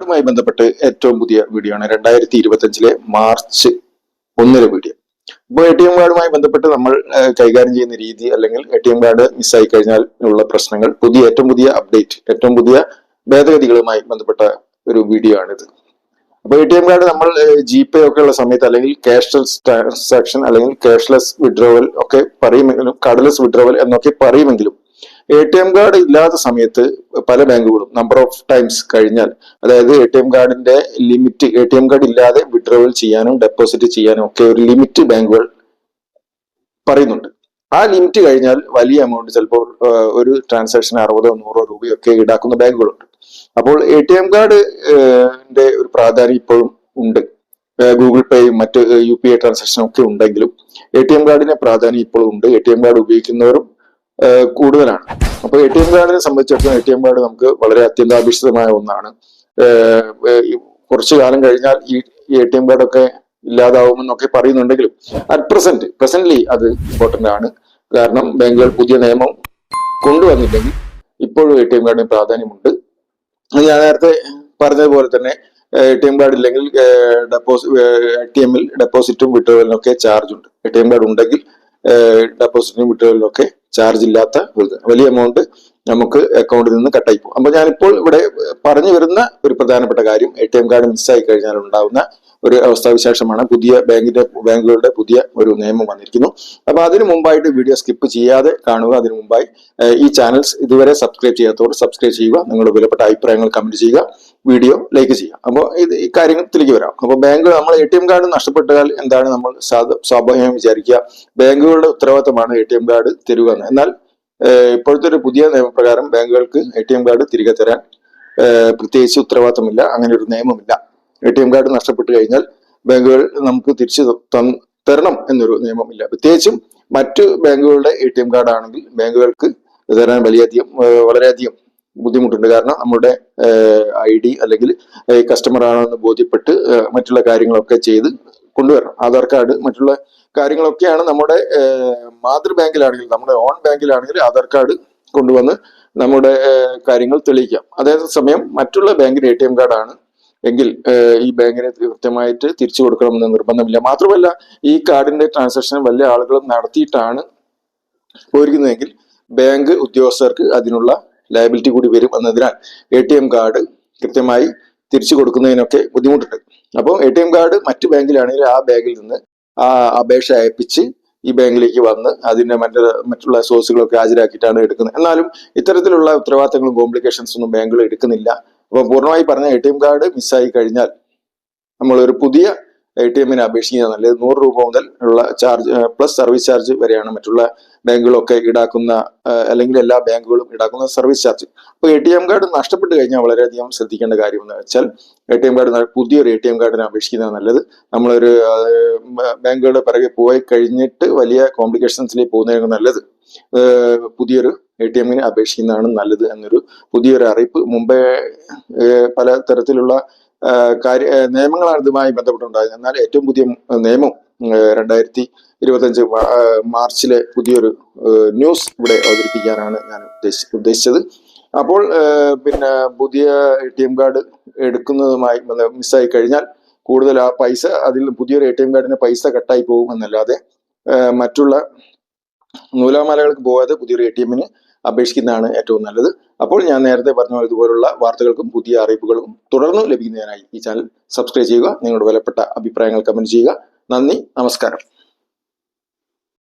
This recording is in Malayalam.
ുമായി ബന്ധപ്പെട്ട് ഏറ്റവും പുതിയ വീഡിയോ ആണ്. രണ്ടായിരത്തി ഇരുപത്തി അഞ്ചിലെ മാർച്ച് ഒന്നിലെ വീഡിയോ ഇപ്പോൾ എ ടി എം കാർഡുമായി ബന്ധപ്പെട്ട് നമ്മൾ കൈകാര്യം ചെയ്യുന്ന രീതി അല്ലെങ്കിൽ എ ടി എം കാർഡ് മിസ്സായി കഴിഞ്ഞാൽ ഉള്ള പ്രശ്നങ്ങൾ പുതിയ ഏറ്റവും പുതിയ അപ്ഡേറ്റ് ഏറ്റവും പുതിയ ഭേദഗതികളുമായി ബന്ധപ്പെട്ട ഒരു വീഡിയോ ആണിത്. അപ്പോൾ എ ടി എം കാർഡ് നമ്മൾ ജി പേ ഒക്കെ ഉള്ള സമയത്ത് അല്ലെങ്കിൽ ക്യാഷ്ലെസ് ട്രാൻസാക്ഷൻ അല്ലെങ്കിൽ ക്യാഷ്ലെസ് വിഡ്രോവൽ ഒക്കെ പറയുമെങ്കിലും കാർഡ്ലെസ് വിഡ്രോവൽ എന്നൊക്കെ പറയുമെങ്കിലും എ ടി എം കാർഡ് ഇല്ലാത്ത സമയത്ത് പല ബാങ്കുകളും നമ്പർ ഓഫ് ടൈംസ് കഴിഞ്ഞാൽ അതായത് എ ടി എം കാർഡിന്റെ limit A T M card ഇല്ലാതെ വിഡ്രോവൽ ചെയ്യാനും ഡെപ്പോസിറ്റ് ചെയ്യാനും ഒക്കെ ഒരു ലിമിറ്റ് ബാങ്കുകൾ പറയുന്നുണ്ട്. ആ ലിമിറ്റ് കഴിഞ്ഞാൽ വലിയ എമൗണ്ട് ചിലപ്പോൾ ഒരു ട്രാൻസാക്ഷൻ അറുപതോ നൂറോ രൂപയൊക്കെ ഈടാക്കുന്ന ബാങ്കുകളുണ്ട്. അപ്പോൾ എ ടി എം കാർഡ് ഒരു പ്രാധാന്യം ഇപ്പോഴും ഉണ്ട്. ഗൂഗിൾ പേയും മറ്റ് യു പി ഐ ട്രാൻസാക്ഷനും ഒക്കെ ഉണ്ടെങ്കിലും എ ടി എം കാർഡിന്റെ പ്രാധാന്യം ഇപ്പോഴും ഉണ്ട്. എ ടി എം കാർഡ് ഉപയോഗിക്കുന്നവരും കൂടുതലാണ്. അപ്പോൾ എ ടി എം കാർഡിനെ സംബന്ധിച്ചിടത്തോളം എ ടി എം കാർഡ് നമുക്ക് വളരെ അത്യന്താപേക്ഷിതമായ ഒന്നാണ്. കുറച്ചു കാലം കഴിഞ്ഞാൽ ഈ എ ടി എം കാർഡൊക്കെ ഇല്ലാതാവുമെന്നൊക്കെ പറയുന്നുണ്ടെങ്കിലും അറ്റ് പ്രസന്റ് പ്രസന്റ്ലി അത് ഇമ്പോർട്ടന്റ് ആണ്. കാരണം ബാങ്കുകൾ പുതിയ നിയമം കൊണ്ടുവന്നില്ലെങ്കിൽ ഇപ്പോഴും എ ടി എം കാർഡിന് പ്രാധാന്യമുണ്ട്. ഞാൻ നേരത്തെ പറഞ്ഞതുപോലെ തന്നെ എ ടി എം കാർഡ് ഇല്ലെങ്കിൽ ഡെപ്പോസിറ്റ് എ ടി എമ്മിൽ ഡെപ്പോസിറ്റും വിട്ടുകളിലൊക്കെ ചാർജ് ഉണ്ട്. എ ടി എം കാർഡ് ഉണ്ടെങ്കിൽ ഡെപ്പോസിറ്റിനും വീട്ടുകളിലൊക്കെ ചാർജ് ഇല്ലാത്ത വലിയ എമൗണ്ട് നമുക്ക് അക്കൗണ്ടിൽ നിന്ന് കട്ടായി പോകും. അപ്പൊ ഞാനിപ്പോൾ ഇവിടെ പറഞ്ഞു വരുന്ന ഒരു പ്രധാനപ്പെട്ട കാര്യം എ ടി എം കാർഡ് മിസ്സായി കഴിഞ്ഞാൽ ഉണ്ടാകുന്ന ഒരു അവസ്ഥാവിശേഷമാണ് പുതിയ ബാങ്കിന്റെ ബാങ്കുകളുടെ പുതിയ ഒരു നിയമം വന്നിരിക്കുന്നു. അപ്പൊ അതിനു മുമ്പായിട്ട് വീഡിയോ സ്കിപ്പ് ചെയ്യാതെ കാണുക. അതിനു മുമ്പായി ഈ ചാനൽസ് ഇതുവരെ സബ്സ്ക്രൈബ് ചെയ്യാത്തവർ സബ്സ്ക്രൈബ് ചെയ്യുക. നിങ്ങളുടെ വിലപ്പെട്ട അഭിപ്രായങ്ങൾ കമന്റ് ചെയ്യുക. വീഡിയോ ലൈക്ക് ചെയ്യാം. അപ്പോൾ ഇത് ഈ കാര്യത്തിലേക്ക് വരാം. അപ്പോൾ ബാങ്ക് നമ്മൾ എ ടി എം കാർഡ് നഷ്ടപ്പെട്ടാൽ എന്താണ് നമ്മൾ സ്വാഭാവികം വിചാരിക്കുക. ബാങ്കുകളുടെ ഉത്തരവാദിത്തമാണ് എ ടി എം കാർഡ് തരുക എന്ന്. എന്നാൽ ഇപ്പോഴത്തെ ഒരു പുതിയ നിയമപ്രകാരം ബാങ്കുകൾക്ക് എ ടി എം കാർഡ് തിരികെ തരാൻ പ്രത്യേകിച്ച് ഉത്തരവാദിത്തമില്ല അങ്ങനെ ഒരു നിയമമില്ല. എ ടി എം കാർഡ് നഷ്ടപ്പെട്ടു കഴിഞ്ഞാൽ ബാങ്കുകൾ നമുക്ക് തിരിച്ചു തരണം എന്നൊരു നിയമമില്ല. പ്രത്യേകിച്ചും മറ്റു ബാങ്കുകളുടെ എ ടി എം കാർഡ് ആണെങ്കിൽ ബാങ്കുകൾക്ക് തരാൻ വലിയധികം വളരെയധികം ബുദ്ധിമുട്ടുണ്ട്. കാരണം നമ്മുടെ ഐ ഡി അല്ലെങ്കിൽ കസ്റ്റമർ ആണെന്ന് ബോധ്യപ്പെട്ട് മറ്റുള്ള കാര്യങ്ങളൊക്കെ ചെയ്ത് കൊണ്ടുവരണം. ആധാർ കാർഡ് മറ്റുള്ള കാര്യങ്ങളൊക്കെയാണ് നമ്മുടെ മാതൃ ബാങ്കിലാണെങ്കിൽ നമ്മുടെ ഓൺ ബാങ്കിലാണെങ്കിൽ ആധാർ കാർഡ് കൊണ്ടുവന്ന് നമ്മുടെ കാര്യങ്ങൾ തെളിയിക്കാം. അതേസമയം മറ്റുള്ള ബാങ്കിന് എ ടി എം കാർഡാണ് എങ്കിൽ ഈ ബാങ്കിനെ കൃത്യമായിട്ട് തിരിച്ചു കൊടുക്കണമെന്ന് നിർബന്ധമില്ല. മാത്രമല്ല ഈ കാർഡിന്റെ ട്രാൻസാക്ഷൻ വലിയ ആളുകളും നടത്തിയിട്ടാണ് പോയിരിക്കുന്നതെങ്കിൽ ബാങ്ക് ഉദ്യോഗസ്ഥർക്ക് അതിനുള്ള ലയബിലിറ്റി കൂടി വരും എന്നതിനാൽ എ ടി എം കാർഡ് കൃത്യമായി തിരിച്ചു കൊടുക്കുന്നതിനൊക്കെ ബുദ്ധിമുട്ടുണ്ട്. അപ്പോൾ എ ടി എം കാർഡ് മറ്റു ബാങ്കിലാണെങ്കിൽ ആ ബാങ്കിൽ നിന്ന് ആ അപേക്ഷ അയപ്പിച്ച് ഈ ബാങ്കിലേക്ക് വന്ന് അതിന്റെ മറ്റു മറ്റുള്ള സോഴ്സുകളൊക്കെ ഹാജരാക്കിയിട്ടാണ് എടുക്കുന്നത്. എന്നാലും ഇത്തരത്തിലുള്ള ഉത്തരവാദിത്തങ്ങളും കോംപ്ലിക്കേഷൻസ് ഒന്നും ബാങ്കുകൾ എടുക്കുന്നില്ല. അപ്പോൾ പൂർണമായി പറഞ്ഞ എ ടി എം കാർഡ് മിസ്സായി കഴിഞ്ഞാൽ നമ്മളൊരു പുതിയ എ ടി എമ്മിനെ അപേക്ഷിക്കുന്നത് നല്ലത്. നൂറ് രൂപ മുതൽ ഉള്ള ചാർജ് പ്ലസ് സർവീസ് ചാർജ് വരെയാണ് മറ്റുള്ള ബാങ്കുകളൊക്കെ ഈടാക്കുന്ന അല്ലെങ്കിൽ എല്ലാ ബാങ്കുകളും ഈടാക്കുന്ന സർവീസ് ചാർജ് അപ്പോൾ എ ടി എം കാർഡ് നഷ്ടപ്പെട്ട് കഴിഞ്ഞാൽ വളരെയധികം ശ്രദ്ധിക്കേണ്ട കാര്യം എന്ന് വെച്ചാൽ എ ടി എം കാർഡ് പുതിയൊരു എ ടി എം കാർഡിന് അപേക്ഷിക്കുന്നത് നല്ലത്. നമ്മളൊരു ബാങ്കുകളുടെ പിറകെ പോയി കഴിഞ്ഞിട്ട് വലിയ കോംപ്ലിക്കേഷൻസിലേക്ക് പോകുന്നതിനൊക്കെ നല്ലത്. പുതിയൊരു എ ടി എമ്മിന് അപേക്ഷിക്കുന്നതാണ് നല്ലത് എന്നൊരു പുതിയൊരു അറിയിപ്പ്. മുമ്പേ പല തരത്തിലുള്ള കാര്യ നിയമങ്ങളാണ് ഇതുമായി ബന്ധപ്പെട്ടുണ്ടായത്. എന്നാൽ ഏറ്റവും പുതിയ നിയമം രണ്ടായിരത്തി ഇരുപത്തഞ്ച് മാർച്ചിലെ പുതിയൊരു ന്യൂസ് ഇവിടെ അവതരിപ്പിക്കാനാണ് ഞാൻ ഉദ്ദേശി- ഉദ്ദേശിച്ചത്. അപ്പോൾ പിന്നെ പുതിയ എ ടി എം കാർഡ് എടുക്കുന്നതുമായി മിസ്സായി കഴിഞ്ഞാൽ കൂടുതൽ ആ പൈസ അതിൽ പുതിയൊരു എ ടി എം കാർഡിന് പൈസ കട്ടായി പോകും എന്നല്ലാതെ മറ്റുള്ള നൂലാമാലകൾക്ക് പോകാതെ പുതിയൊരു എ ടി എമ്മിന് അപേക്ഷിക്കുന്നതാണ് ഏറ്റവും നല്ലത്. അപ്പോൾ ഞാൻ നേരത്തെ പറഞ്ഞ പോലെ ഇതുപോലുള്ള വാർത്തകൾക്കും പുതിയ അറിയിപ്പുകളും തുടർന്ന് ലഭിക്കുന്നതിനായി ഈ ചാനൽ സബ്സ്ക്രൈബ് ചെയ്യുക നിങ്ങളുടെ വിലപ്പെട്ട അഭിപ്രായങ്ങൾ കമന്റ് ചെയ്യുക. നന്ദി നമസ്കാരം.